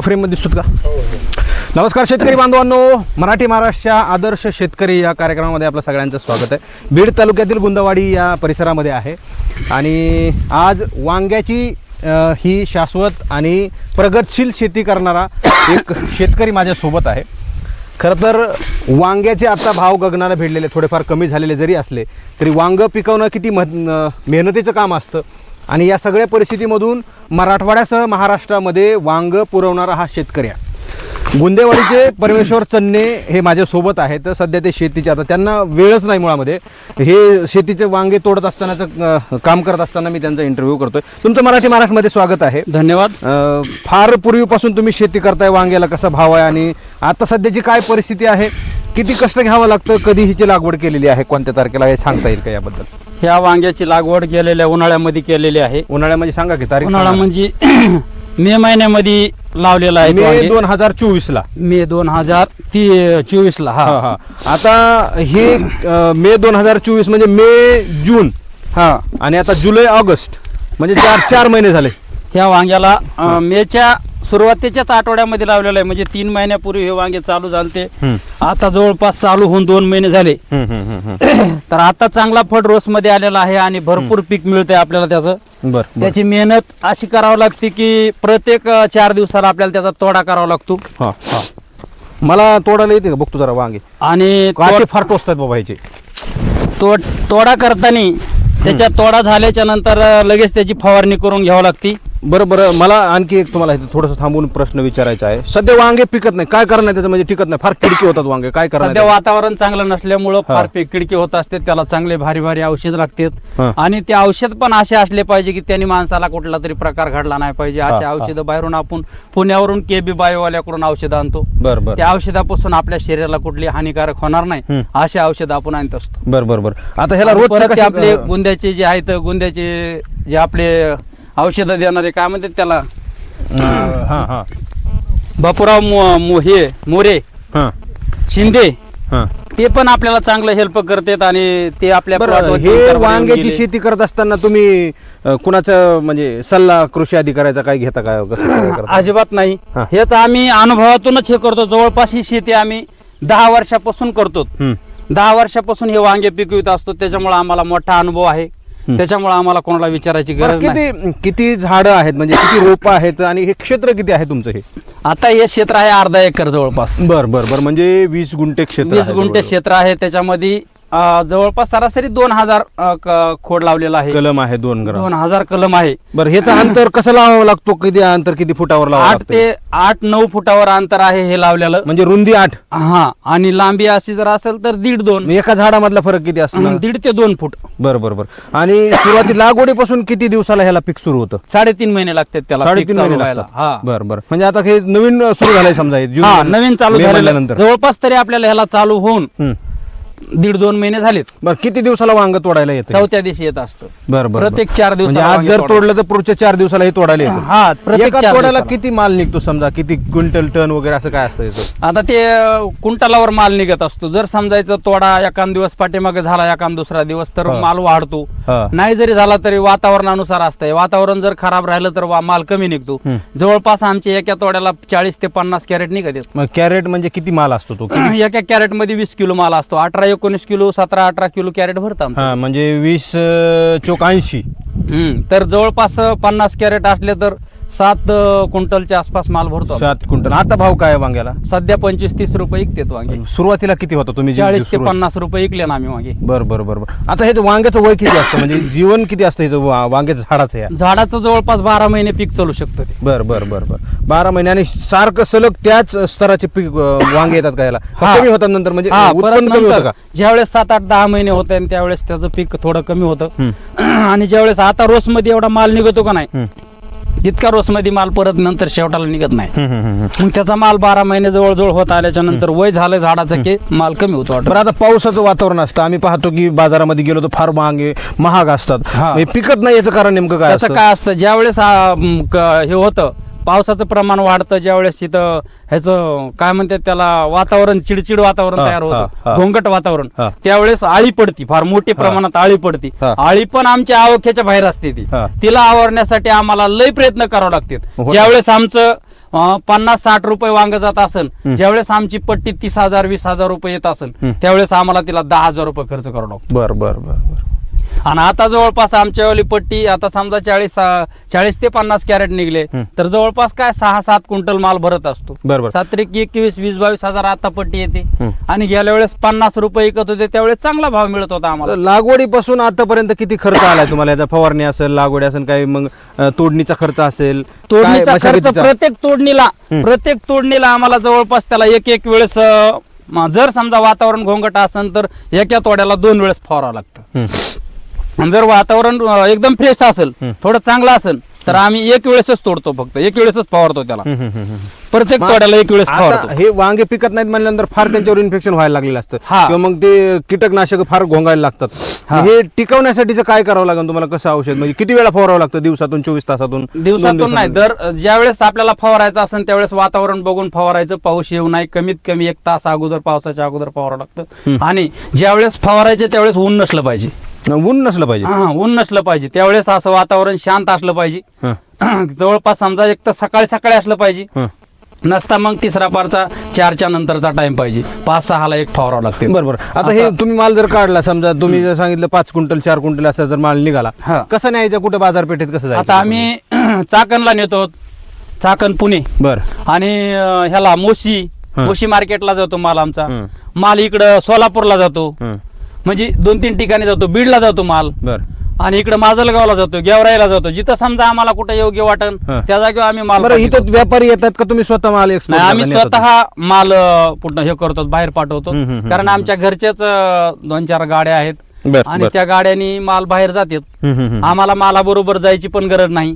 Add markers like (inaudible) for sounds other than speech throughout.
Photo फ्रेममध्ये दिसतो का? नमस्कार शेतकरी बांधवांनो. मराठी महाराष्ट्रच्या आदर्श शेतकरी या कार्यक्रमामध्ये आपलं सगळ्यांचं स्वागत आहे. बीड तालुक्यातील गुंदवाडी या परिसरामध्ये आहे. आणि आज वांग्याची ही शाश्वत आणि प्रगतशील शेती करणारा एक शेतकरी माझ्यासोबत आहे. खरं तर वांग्याचे आता भाव गगनाला भिडलेले थोडेफार कमी झालेले जरी असले तरी वांगं पिकवणं किती मह मेहनतीचं काम असतं. आणि या सगळ्या परिस्थितीमधून मराठवाड्यासह महाराष्ट्रामध्ये वांग पुरवणारा हा शेतकरी आहे. गुंदेवाडीचे परमेश्वर चन्ने हे माझ्यासोबत आहेत. तर सध्या ते शेतीचे आता त्यांना वेळच नाही मुळामध्ये. हे शेतीचे वांगे तोडत असतानाचं काम करत असताना मी त्यांचा इंटरव्ह्यू करतोय. तुमचं मराठी महाराष्ट्रामध्ये स्वागत आहे. धन्यवाद. फार पूर्वीपासून तुम्ही शेती करताय वांग्याला कसा भाव आहे आणि आता सध्याची काय परिस्थिती आहे? किती कष्ट घ्यावं लागतं? कधी हिची लागवड केलेली आहे? कोणत्या तारखेला हे सांगता येईल का याबद्दल? ह्या वांग्याची लागवड केलेल्या उन्हाळ्यामध्ये केलेली आहे. उन्हाळ्यामध्ये सांगा की तारीख उन्हाळा सांगा. म्हणजे (clears throat) मे महिन्यामध्ये लावलेला आहे तो मे वांगे. दोन हजार चोवीस ला मे दोन हजार ती चोवीस ला हा. हा हा. आता हे अ, मे दोन हजार चोवीस म्हणजे मे जून. हा. आणि आता जुलै ऑगस्ट. म्हणजे चार चार महिने झाले. ह्या वांग्याला अं, मेच्या सुरुवातीच्याच आठवड्यामध्ये लावलेलं आहे. म्हणजे तीन महिन्यापूर्वी हे वांगे चालू झालते. आता जवळपास चालू होऊन दोन महिने झाले. (clears throat) तर आता चांगला फळ रोस मध्ये आलेला आहे आणि भरपूर पीक मिळतंय आपल्याला त्याचं. त्याची मेहनत अशी करावी लागते की प्रत्येक चार दिवसाला आपल्याला त्याचा तोडा करावा लागतो. मला तोडायला येते का? बघतो जरा वांगे. आणि फार टोचतात बाबा ह्याचे. तोड तोडा करताना त्याच्या तोडा झाल्याच्यानंतर लगेच त्याची फवारणी करून घ्यावी लागते. बरं बरं मला आणखी एक तुम्हाला इथे थोडंसं थांबून प्रश्न विचारायचा आहे. सध्या वांगे पिकत नाही. काय करणार त्याचं? म्हणजे टिकत नाही. फार किडकी होतात वांगे. काय करणार सध्या वातावरण चांगलं नसल्यामुळं. फार पीक किडकी होत असते. त्याला चांगले भारी भारी औषध हा. लागतात आणि ते औषध पण असे असले पाहिजे की त्यांनी माणसाला कुठला तरी प्रकार घडला नाही पाहिजे. असे हा. औषधं बाहेरून आपण पुण्यावरून केबी बायोवाल्याकडून औषधं आणतो. बरं बरं. त्या औषधापासून आपल्या शरीराला कुठली हानिकारक होणार नाही. असे औषध आपण आणत असतो. बरं बरं बरं. आता ह्याला रोज परत ते आपले गुंद्याचे जे आहेत गुंद्याचे जे आपले औषधं देणारे काय म्हणतात त्याला? हां हां बापूराव मो- मो- हे मोरे हां. शिंदे हां. ते पण आपल्याला चांगलं हेल्प करतात आणि ते आपल्या बरं हे येऊन वांग्याची गेले. शेती करत असताना तुम्ही अ, कुणाचं म्हणजे सल्ला कृषी अधिकाऱ्याचा काय घेता काय कसं काय करता? (laughs) अजिबात नाही. हा. हेच आम्ही अनुभवातूनच हे करतो. जवळपास ही शेती आम्ही दहा वर्षापासून करतो. हम्म. दहा वर्षापासून हे वांगे पिकवित असतो. त्याच्यामुळे आम्हाला मोठा अनुभव आहे. त्याच्यामुळे आम्हाला कोणाला विचारायची गरज नाही. किती किती झाडं आहेत? म्हणजे किती रोपं आहेत? आणि हे क्षेत्र किती आहे तुमचं हे? आता हे क्षेत्र आहे अर्धा एकर जवळपास. बर बर बर. म्हणजे वीस गुंठे क्षेत्र वीस आहे गुंठे जवळजवळ. क्षेत्र आहे. त्याच्यामध्ये जवळपास सरासरी दोन हजार खोड लावलेला आहे. कलम आहे दोन ग्राम दोन हजार कलम आहे. बरं ह्याचं अंतर कसं लावावं लागतो? किती अंतर किती फुटावर आठ? ते आठ नऊ फुटावर अंतर आहे हे लावलेलं. म्हणजे रुंदी आठ? हा आणि लांबी अशी जर असेल तर दीड दोन. एका झाडामधला फरक किती असणार? दीड ते दोन फूट. बरं बरं बरं. आणि सुरुवाती लागवडीपासून किती दिवसाला ह्याला पीक सुरू होतं? साडेतीन महिने लागतात त्याला साडेतीन महिने. लागतात. हा. बरं बरं. म्हणजे आता हे नवीन सुरू झालंय समजा नवीन चालू महिन्यानंतर. जवळपास तरी आपल्याला ह्याला चालू होऊन. दीड दोन महिने झालेत बरं किती दिवसाला वांग तोडायला येतं चौथ्या दिवशी येत असतं बरं बरं प्रत्येक चार म्हणजे दिवसाला आज वांगे जर. तोडलं तर पुढच्या चार दिवसाला हे तोडायला येतं हा प्रत्येक एका चार तोड्याला दिवसाला. किती माल निघतो समजा किती क्विंटल टन वगैरे असं काय असतं याचं आता ते अं, कुंटलावर माल निघत असतो जर समजायचं तोडा एखाद दिवस पाठीमागे झाला एखाद दुसरा दिवस तर हा. माल वाढतो हा. नाही जरी झाला तरी वातावरणानुसार असतंय वातावरण जर खराब राहिलं तर वा- माल कमी निघतो. जवळपास आमच्या एका तोड्याला चाळीस ते पन्नास कॅरेट निघत. मग कॅरेट म्हणजे किती माल असतो तो (clears throat) एका कॅरेटमध्ये वीस किलो माल असतो अठरा एकोणीस किलो सतरा अठरा किलो कॅरेट भरतात. हा म्हणजे वीस चोक ऐंशी तर जवळपास पन्नास कॅरेट असले तर सात अं, क्विंटलच्या आसपास माल भरतो आम्ही. सात क्विंटल. आता भाव काय आहे वांग्याला? सध्या पंचवीस तीस रुपये विकतात वांगे. सुरुवातीला किती होता तुम्ही जे- चाळीस ते सुरुवात- पन्नास रुपये विकले ना आम्ही वांगे. बरं बरं बरं बरं. आता हे जे वांग्याचं वय किती असतं? म्हणजे जीवन किती असतं ह्याचं वा- वांग्याचं झाडाचं या? झाडाचं जवळपास बारा महिने पीक चालू शकतं ते. बरं बरं बरं बरं. बारा महिने आणि सारखं सलग त्याच स्तराचे पीक अं, वांगे येतात का याला? हा. कमी होतात नंतर? म्हणजे हा परत उत्पन्न कमी होतं नंतर. का? ज्यावेळेस सात आठ दहा महिने होते आणि त्यावेळेस त्याचं पीक थोडं कमी होतं. (clears throat) आणि ज्यावेळेस आता रोस मध्ये एवढा माल निघतो का नाही? हम्म. तितका रोस मध्ये माल परत नंतर शेवटाला निघत नाही. मग त्याचा माल बारा महिने जवळजवळ होत आल्याच्यानंतर वय झालं झाडाचं की माल कमी होतो वाटतं. बरं आता पावसाचं वातावरण असतं आम्ही पाहतो की बाजारामध्ये गेलो तर फार वांगे महाग असतात हा. हे पिकत नाही याचं कारण नेमकं काय त्याचं असतं काय असतं ज्यावेळेस आ, म, क- हे होतं पावसाचं प्रमाण वाढतं ज्यावेळेस तिथं ह्याचं काय म्हणतात त्याला वातावरण चिडचिड वातावरण हा, तयार हा, हा. होतं घोंगट वातावरण हा. त्यावेळेस आळी पडती फार मोठी प्रमाणात आळी पडती हा. आळी पण आमच्या आवख्याच्या बाहेर असते ती हा. तिला आवरण्यासाठी आम्हाला लय प्रयत्न करावे लागतात होतं. ज्यावेळेस आमचं अं, पन्नास साठ रुपये वांग जात असन ज्यावेळेस आमची पट्टी तीस हजार वीस हजार रुपये येत असन. त्यावेळेस आम्हाला तिला दहा हजार रुपये खर्च करावा लागतो बर बर बर बर आणि आता जवळपास आमच्यावाली पट्टी आता समजा चाळीस चाळीस ते पन्नास कॅरेट निघले. तर जवळपास काय सहा सात क्विंटल माल भरत असतो बर बर सात्रिक एकवीस वीस बावीस हजार आता पट्टी येते. आणि गेल्या वेळेस पन्नास रुपये विकत होते त्यावेळेस चांगला भाव मिळत होता आम्हाला लागवडीपासून आतापर्यंत किती खर्च आलाय तुम्हाला याचा फवारणी असेल लागवडी असेल काही मग तोडणीचा खर्च असेल तोडणीचा खर्च? प्रत्येक तोडणीला. प्रत्येक तोडणीला आम्हाला जवळपास त्याला एक एक वेळेस जर समजा वातावरण घोंगट असेल तर एका तोड्याला दोन वेळेस फवारावं लागतं जर वातावरण एकदम फ्रेश असेल. थोडं चांगलं असेल तर आम्ही एक वेळेसच तोडतो फक्त. एक वेळेसच फवारतो त्याला. प्रत्येक तोड्याला एक वेळेस फवारतो. हे वांगे पिकत नाहीत म्हणल्यानंतर फार त्यांच्यावर इन्फेक्शन व्हायला लागलेलं असतं. किंवा मग ते कीटकनाशक फार घोंगायला लागतात. हा. टिकवण्यासाठीचं काय करावं लागेल तुम्हाला? कसं औषध? म्हणजे किती वेळा फवारावं लागतं? दिवसातून चोवीस तासातून दिवसातून नाही? दर ज्यावेळेस आपल्याला फवारायचं असेल त्यावेळेस वातावरण बघून फवारायचं. पाऊस येऊ नये कमीत कमी एक तास अगोदर पावसाच्या अगोदर फवारावं लागतं. आणि ज्यावेळेस फवारायचे त्यावेळेस ऊन नसलं पाहिजे. ऊन नसलं पाहिजे. हा, ऊन नसलं पाहिजे. त्यावेळेस असं वातावरण शांत असलं पाहिजे. हं, (clears throat) जवळपास समजा एक तर सकाळी सकाळी असलं पाहिजे. हं. नसता मग तिसरा पारचा चारच्या नंतरचा टाइम पाहिजे. पाच सहाला एक फवारावं लागते. बरोबर. आता हे तुम्ही माल जर काढला समजा तुम्ही जर सांगितलं पाच क्विंटल चार क्विंटल असा जर माल निघाला हा. कसं न्यायचं? कुठे बाजारपेठेत कसं जायचं? आता आम्ही (clears throat) चाकणला नेतो. चाकण पुणे. बर. आणि अं, ह्याला मोशी. हं. मोशी मार्केटला जातो माल आमचा. हं. माल इकडं सोलापूरला जातो. हं, म्हणजे दोन तीन ठिकाणी जातो बीडला जातो माल. बर. आणि इकडे माजलगावला जातो गेवराईला जातो. जिथं समजा आम्हाला कुठे योग्य वाटन हं. त्या जागेवर आम्ही माल बरं पाठवतो. इथं व्यापारी येतात का? तुम्ही स्वतः माल export नाही आम्ही करता? स्वतः माल अं, पुन्हा हे करतो बाहेर पाठवतो. हम्म, हम्म, कारण आमच्या घरच्याच अं, दोन चार गाड्या आहेत. बर, आणि बर. त्या गाड्यांनी माल बाहेर जातात. आम्हाला मालाबरोबर जायची पण गरज नाही.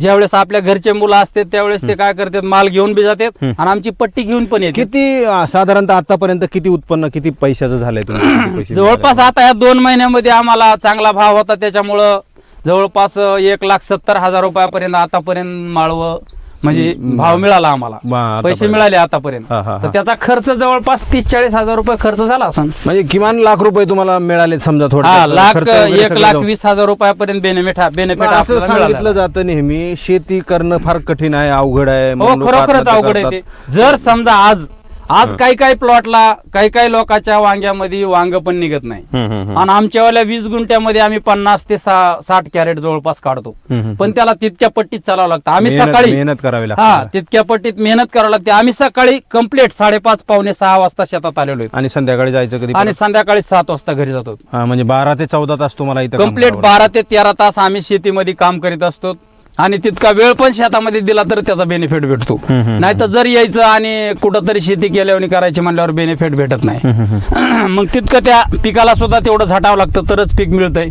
ज्यावेळेस आपल्या घरचे मुलं असतात त्यावेळेस ते काय करतात माल घेऊन बी जातात आणि आमची पट्टी घेऊन पण येते किती अं, साधारणतः आतापर्यंत किती उत्पन्न किती पैशाचं झालंय तुम्ही? किती पैसे जवळपास आता ह्या दोन महिन्यामध्ये आम्हाला चांगला भाव होता त्याच्यामुळं जवळपास एक लाख सत्तर हजार रुपयापर्यंत आतापर्यंत माळव म्हणजे भाव मिळाला आम्हाला. पैसे मिळाले आतापर्यंत. तर त्याचा खर्च जवळपास तीस चाळीस हजार रुपये खर्च झाला असं. म्हणजे किमान लाख रुपये तुम्हाला मिळाले समजा थोडं लाख एक लाख वीस हजार रुपयापर्यंत बेनिफिट बेनिफिट असं सांगितलं जातं नेहमी शेती करणं फार कठीण आहे अवघड आहे हो खरोखरच अवघड आहे जर समजा आज आज काही काही प्लॉटला काही काही लोकांच्या वांग्यामध्ये वांग पण निघत नाही. हं, हं, हं. आणि आमच्यावाल्या वीस गुंठ्यामध्ये आम्ही पन्नास ते साठ कॅरेट जवळपास काढतो. हं, हं. पण त्याला तितक्या पट्टीत चालावं लागतं. आम्ही सकाळी मेहनत करावी हा लागते तितक्या पट्टीत मेहनत करावं लागते. आम्ही सकाळी कंप्लीट साडेपाच पावणे सहा वाजता शेतात आलेलो आहे. आणि संध्याकाळी जायचं कधी आणि संध्याकाळी सात वाजता घरी जातो. हा, म्हणजे बारा ते चौदा तास तुम्हाला इथं काम कंप्लीट बारा ते तेरा तास आम्ही शेतीमध्ये काम करीत असतो. आणि तितका वेळ पण शेतामध्ये दिला तर त्याचा बेनिफिट भेटतो. नाही तर जर यायचं आणि कुठंतरी शेती केल्यावर करायची म्हणल्यावर बेनिफिट भेटत नाही. (clears throat) मग तितकं त्या पिकाला सुद्धा तेवढं झटावं लागतं तरच पीक मिळतंय.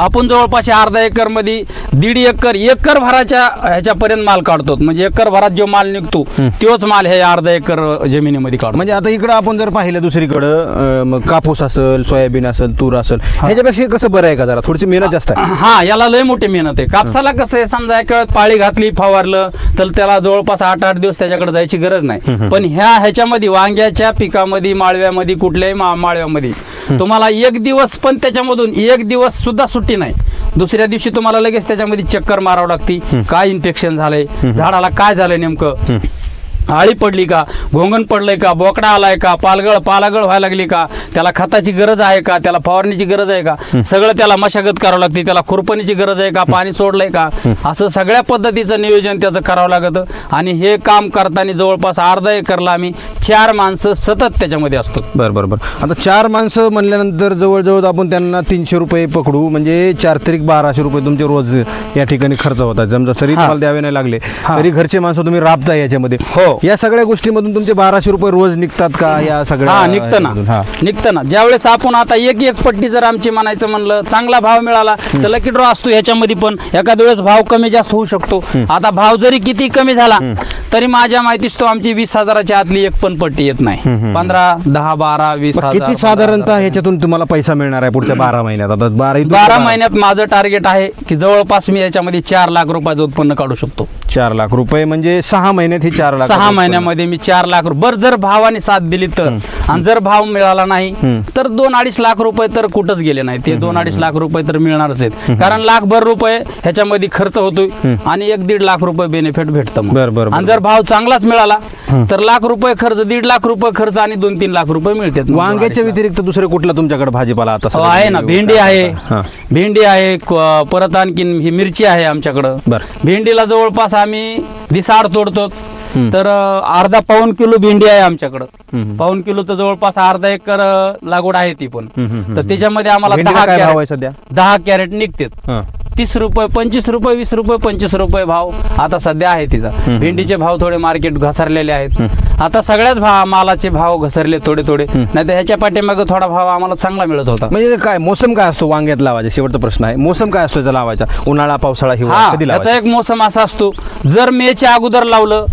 आपण जवळपास अर्धा एकरमध्ये दीड एकर एकर भराच्या ह्याच्यापर्यंत माल काढतो. म्हणजे एकर भरात जो माल निघतो तोच माल हे अर्धा एकर जमिनीमध्ये काढतो. म्हणजे आता इकडं आपण जर पाहिलं दुसरीकडं कापूस असेल सोयाबीन असेल तूर असेल ह्याच्यापेक्षा कसं बरं आहे का जरा? थोडीशी मेहनत जास्त आहे. हा याला लय मोठी मेहनत आहे. कापसाला कसं आहे समजा एक पाळी घातली फवारलं तर त्याला जवळपास आठ आठ दिवस त्याच्याकडे जायची गरज नाही. पण ह्या ह्याच्यामध्ये वांग्याच्या पिकामध्ये माळव्यामध्ये कुठल्याही माळव्यामध्ये तुम्हाला एक दिवस पण त्याच्यामधून एक दिवस सुद्धा सुट्टी नाही. दुसऱ्या दिवशी तुम्हाला लगेच त्याच्यामध्ये चक्कर मारावं लागती. काय इन्फेक्शन झालंय? झाडाला काय झालंय नेमकं? आळी पडली का? घोंगण पडलंय का? बोकडा आलाय का? पालगळ पालागळ व्हायला लागली का? त्याला खताची गरज आहे का? त्याला फवारणीची गरज आहे का? सगळं त्याला मशागत करावं लागते. त्याला खुरपणीची गरज आहे का? पाणी सोडलंय का? असं सगळ्या पद्धतीचं नियोजन त्याचं करावं लागतं. आणि हे काम करताना जवळपास अर्धा एकरला आम्ही चार माणसं सतत त्याच्यामध्ये असतो. बरं बरं बरं. आता चार माणसं म्हणल्यानंतर जवळजवळ आपण त्यांना तीनशे रुपये पकडू. म्हणजे चार तरीक बाराशे रुपये तुमचे रोज या ठिकाणी खर्च होतात. समजा सरी. तुम्हाला द्यावे नाही लागले. तरी घरचे माणसं तुम्ही राबता याच्यामध्ये. हो. या सगळ्या गोष्टीमधून तुमचे बाराशे रुपये रोज निघतात का या सगळ्या हा निघतं ह्याच्यामधून? ना हा. निघतं ना. ज्यावेळेस आपण आता एक एक पट्टी जर आमची म्हणायचं म्हणलं चांगला भाव मिळाला तर लकी ड्रॉ असतो ह्याच्यामध्ये पण. एखाद्या वेळेस भाव कमी जास्त होऊ शकतो. आता भाव जरी किती कमी झाला तरी माझ्या माहितीस तो आमची वीस हजाराच्या आतली एक पण पट्टी येत नाही. पंधरा दहा बारा वीस मग हजार किती साधारणतः. ह्याच्यातून तुम्हाला पैसा मिळणार आहे पुढच्या बारा महिन्यात? आता बारा बारा महिन्यात माझं टार्गेट आहे की जवळपास मी याच्यामध्ये चार लाख रुपयाचं उत्पन्न काढू शकतो. चार लाख रुपये म्हणजे सहा महिन्यात ही चार लाख सहा महिन्यामध्ये मी चार लाख रुपये बरं जर भावाने साथ दिली तर. आणि जर भाव मिळाला नाही. तर दोन अडीच लाख रुपये तर कुठंच गेले नाही. ते दोन अडीच लाख रुपये तर मिळणारच आहेत. कारण लाखभर रुपये ह्याच्यामध्ये खर्च होतोय आणि एक दीड लाख रुपये बेनिफिट भेटतं मग. बरं, बरं, आणि. जर भाव चांगलाच मिळाला तर लाख रुपये खर्च दीड लाख रुपये खर्च आणि दोन तीन लाख रुपये मिळतात. वांग्याच्या व्यतिरिक्त दुसरे कुठला तुमच्याकडे भाजीपाला आता हो, सध्या आहे ना. भेंडी आहे. हा. भेंडी आहे क- परत आणखीन ही मिरची आहे आमच्याकडं. बर. भेंडीला जवळपास आम्ही दिसाड तोडतो. तर अं, अर्धा पाऊन किलो भेंडी आहे आमच्याकडं. पाऊन किलो तर जवळपास अर्धा एकर अं, लागवड आहे ती पण. तर त्याच्यामध्ये आम्हाला भेंडीला दहा काय भाव आहे कॅरेट सध्या? दहा कॅरेट निघतात. तीस रुपये पंचवीस रुपये वीस रुपये पंचवीस रुपये भाव आता सध्या आहे तिचा. भेंडीचे भाव थोडे मार्केट घसरलेले आहेत. आता सगळ्याच भाव मालाचे भाव घसरले थोडे थोडे. नाही तर ह्याच्या पाठीमागे थोडा भाव आम्हाला चांगला मिळत होता. म्हणजे काय मोसम काय असतो वांग्यात लावायचा? शेवटचा प्रश्न आहे. मोसम काय असतो याचा लावायचा? उन्हाळा पावसाळा हिवाळा कधी याचा लावायचा? एक मोसम असा असतो. जर मेच्या अगोदर लावलं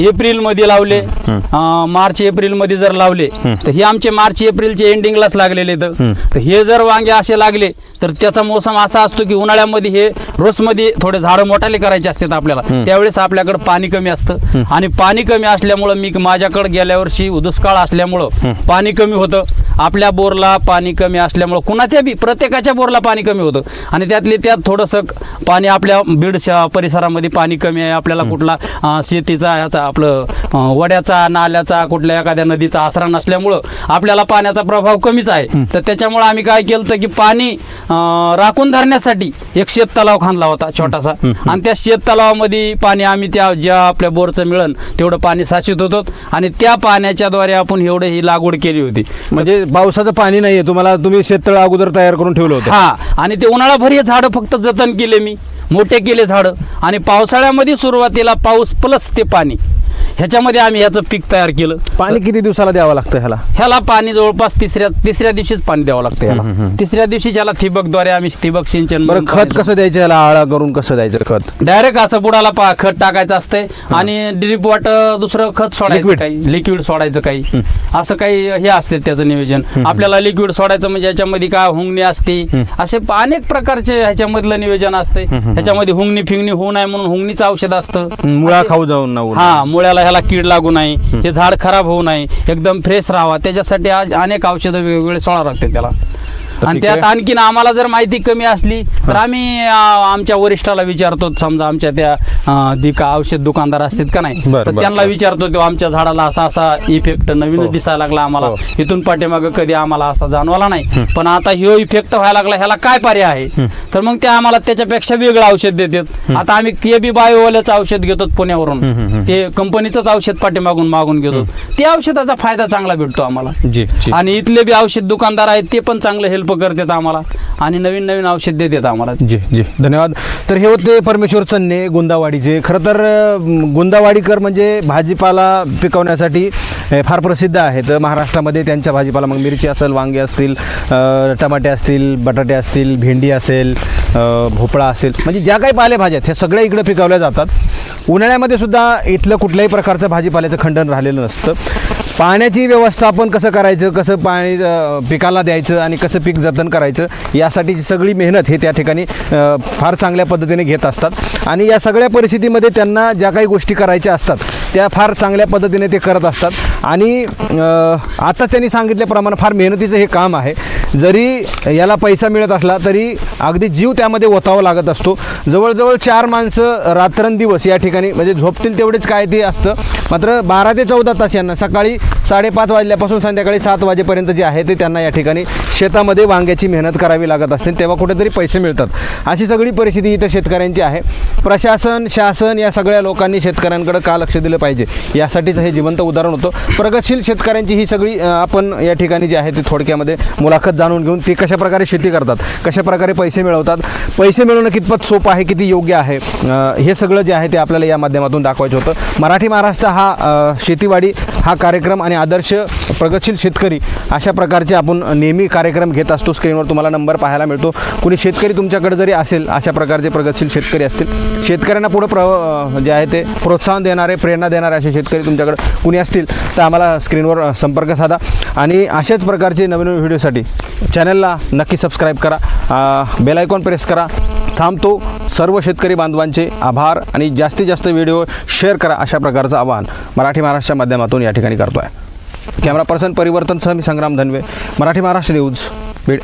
एप्रिलमध्ये लावले अं, मार्च एप्रिलमध्ये जर लावले तर हे आमचे मार्च एप्रिलचे एंडिंगलाच लागलेले तर तर हे जर वांगे असे लागले तर त्याचा मोसम असा असतो की उन्हाळ्यामध्ये हे रोसमध्ये थोडे झाडं मोठाले करायचे असतात आपल्याला. त्यावेळेस आपल्याकडे पाणी कमी असतं. आणि पाणी कमी असल्यामुळं मी माझ्याकडे गेल्या वर्षी दुष्काळ असल्यामुळं पाणी कमी होतं. आपल्या बोरला पाणी कमी असल्यामुळं कुणाच्या बी प्रत्येकाच्या बोरला पाणी कमी होतं. आणि त्यातले त्यात थोडंसं पाणी आपल्या बीडच्या परिसरामध्ये पाणी कमी आहे. आपल्याला कुठला अं, शेतीचा ह्याचा आपलं अं, वड्याचा नाल्याचा कुठल्या एखाद्या नदीचा आसरा नसल्यामुळं आपल्याला पाण्याचा प्रभाव कमीच आहे. तर त्याच्यामुळं आम्ही काय केलं तर की पाणी राखून धरण्यासाठी एक शेत तलाव खांदला होता छोटासा. आणि त्या शेत तलावामध्ये पाणी आम्ही त्या ज्या आपल्या बोरचं मिळन तेवढं पाणी साचित होतो. आणि त्या पाण्याच्याद्वारे आपण एवढं ही लागवड केली होती. म्हणजे पावसाचं पाणी नाहीये. तुम्हाला तुम्ही शेततळ अगोदर तयार करून ठेवलं होतं. हा. आणि ते उन्हाळाभर हे झाडं फक्त जतन केले मी. मोठे केले झाडं. आणि पावसाळ्यामध्ये सुरुवातीला पाऊस प्लस ते पाणी. ह्याच्यामध्ये आम्ही ह्याचं पीक तयार केलं. पाणी किती दिवसाला द्यावं लागतं ह्याला? ह्याला पाणी जवळपास तिसऱ्या तिसऱ्या दिवशीच पाणी द्यावं लागतं ह्याला. तिसऱ्या दिवशी त्याला ठिबकद्वारे आम्ही ठिबक सिंचन बरं खत कसं द्यायचं याला आळा करून कसं द्यायचं खत? डायरेक्ट असं बुडाला पा खत टाकायचं असतंय आणि ड्रीप वॉटर दुसरं खत सोडायचं Liquid. काही. लिक्विड सोडायचं काही. असं काही हे असते त्याचं नियोजन. आपल्याला लिक्विड सोडायचं म्हणजे याच्यामध्ये काय हुंगणी असते? असे प- अनेक प्रकारचे ह्याच्यामधलं नियोजन असते ह्याच्यामध्ये हुंगणी फिंगणी होऊ नये म्हणून हुंगणीचं औषध असतं. मुळा खाऊ जाऊन ना हा मुळ्याला ह्याला कीड लागू नये हे झाड खराब होऊ नये एकदम फ्रेश राहावा. त्याच्यासाठी आज अनेक औषधं वेगवेगळे सोडा लागते त्याला. आणि. त्यात आणखीन आम्हाला जर माहिती कमी असली तर आम्ही आमच्या वरिष्ठाला विचारतो समजा आमच्या त्या दिका औषध दुकानदार असतात का नाही तर त्यांना विचारतो तो आमच्या झाडाला असा असा इफेक्ट नवीनच दिसायला लागला आम्हाला. हो. इथून पाठीमागं कधी आम्हाला असा जाणवला नाही. पण आता ह्यो इफेक्ट व्हायला लागला ह्याला काय पर्याय आहे? तर मग ते आम्हाला त्याच्यापेक्षा वेगळं औषध देतात. आता आम्ही के बी बायोवाल्याचं औषध घेतो पुण्यावरून. ते कंपनीचंच औषध पाठीमागून मागून घेतो. ते औषधाचा फायदा चांगला भेटतो आम्हाला. आणि इथले बी औषध दुकानदार आहेत ते पण चांगलं हेल्प करतात आम्हाला आणि नवीन नवीन औषध देतात आम्हाला. जी जी. धन्यवाद. तर हे होते परमेश्वर चन्ने गुंदावाडीचे. खरं तर गोंदावाडीकर गुंदावाडीकर म्हणजे भाजीपाला पिकवण्यासाठी फार प्रसिद्ध आहेत. महाराष्ट्रामध्ये त्यांच्या भाजीपाला मग मिरची असेल वांगे असतील टमाटे असतील बटाटे असतील भेंडी असेल भोपळा असेल. म्हणजे ज्या काही पालेभाज्या आहेत ह्या सगळ्या इकडे पिकवल्या जातात. उन्हाळ्यामध्ये सुद्धा इथलं कुठल्याही प्रकारचं भाजीपाल्याचं खंडन राहिलेलं नसतं. पाण्याची व्यवस्थापन कसं करायचं कसं पाणी पिकाला द्यायचं आणि कसं पीक जतन करायचं यासाठीची सगळी मेहनत हे त्या ठिकाणी फार चांगल्या पद्धतीने घेत असतात. आणि या सगळ्या परिस्थितीमध्ये त्यांना ज्या काही गोष्टी करायच्या असतात त्या फार चांगल्या पद्धतीने ते करत असतात. आणि आता त्यांनी सांगितल्याप्रमाणे फार मेहनतीचं हे काम आहे. जरी याला पैसा मिळत असला तरी अगदी जीव त्यामध्ये ओतावा लागत असतो. जवळजवळ चार माणसं रात्रंदिवस या ठिकाणी म्हणजे झोपतील तेवढेच काय ते असतं. मात्र बारा ते चौदा तास यांना सकाळी साडेपाच वाजल्यापासून संध्याकाळी सात वाजेपर्यंत जे आहे ते त्यांना या ठिकाणी शेतामध्ये वांग्याची मेहनत करावी लागत असते तेव्हा कुठेतरी पैसे मिळतात. अशी सगळी परिस्थिती इथं शेतकऱ्यांची आहे. प्रशासन शासन या सगळ्या लोकांनी शेतकऱ्यांकडे का लक्ष दिलं पाहिजे? यासाठीच हे जिवंत उदाहरण होतं. प्रगतशील शेतकऱ्यांची ही सगळी आपण या ठिकाणी जी आहे ती थोडक्यामध्ये मुलाखत जाणून घेऊन ते कशा प्रकारे शेती करतात कशा प्रकारे पैसे मिळवतात पैसे मिळवणं कितपत सोपं आहे किती योग्य आहे हे सगळं जे आहे ते आपल्याला या माध्यमातून दाखवायचं होतं. मराठी महाराष्ट्र हा शेतीवाडी हा कार्यक्रम आणि आदर्श प्रगतशील शेतकरी अशा प्रकारचे आपण नेहमी कार्यक्रम घेत असतो. स्क्रीनवर तुम्हाला नंबर पाहायला मिळतो. कुणी शेतकरी तुमच्याकडे जरी असेल अशा प्रकारचे प्रगतशील शेतकरी असतील शेतकऱ्यांना पुढं प्र जे आहे ते प्रोत्साहन देणारे प्रेरणा देणारे असे शेतकरी तुमच्याकडे कुणी असतील तर आम्हाला स्क्रीनवर संपर्क साधा. आणि अशाच प्रकारचे नवीन नवीन व्हिडिओसाठी चॅनलला नक्की सबस्क्राईब करा. बेल आयकॉन प्रेस करा. थांबतो. सर्व शेतकरी बांधवांचे आभार आणि जास्तीत जास्त व्हिडिओ शेअर करा अशा प्रकारचं आवाहन मराठी महाराष्ट्राच्या माध्यमातून या ठिकाणी करतो आहे कॅमेरा पर्सन परिवर्तनसह मी संग्राम धनवे. मराठी महाराष्ट्र न्यूज बीड.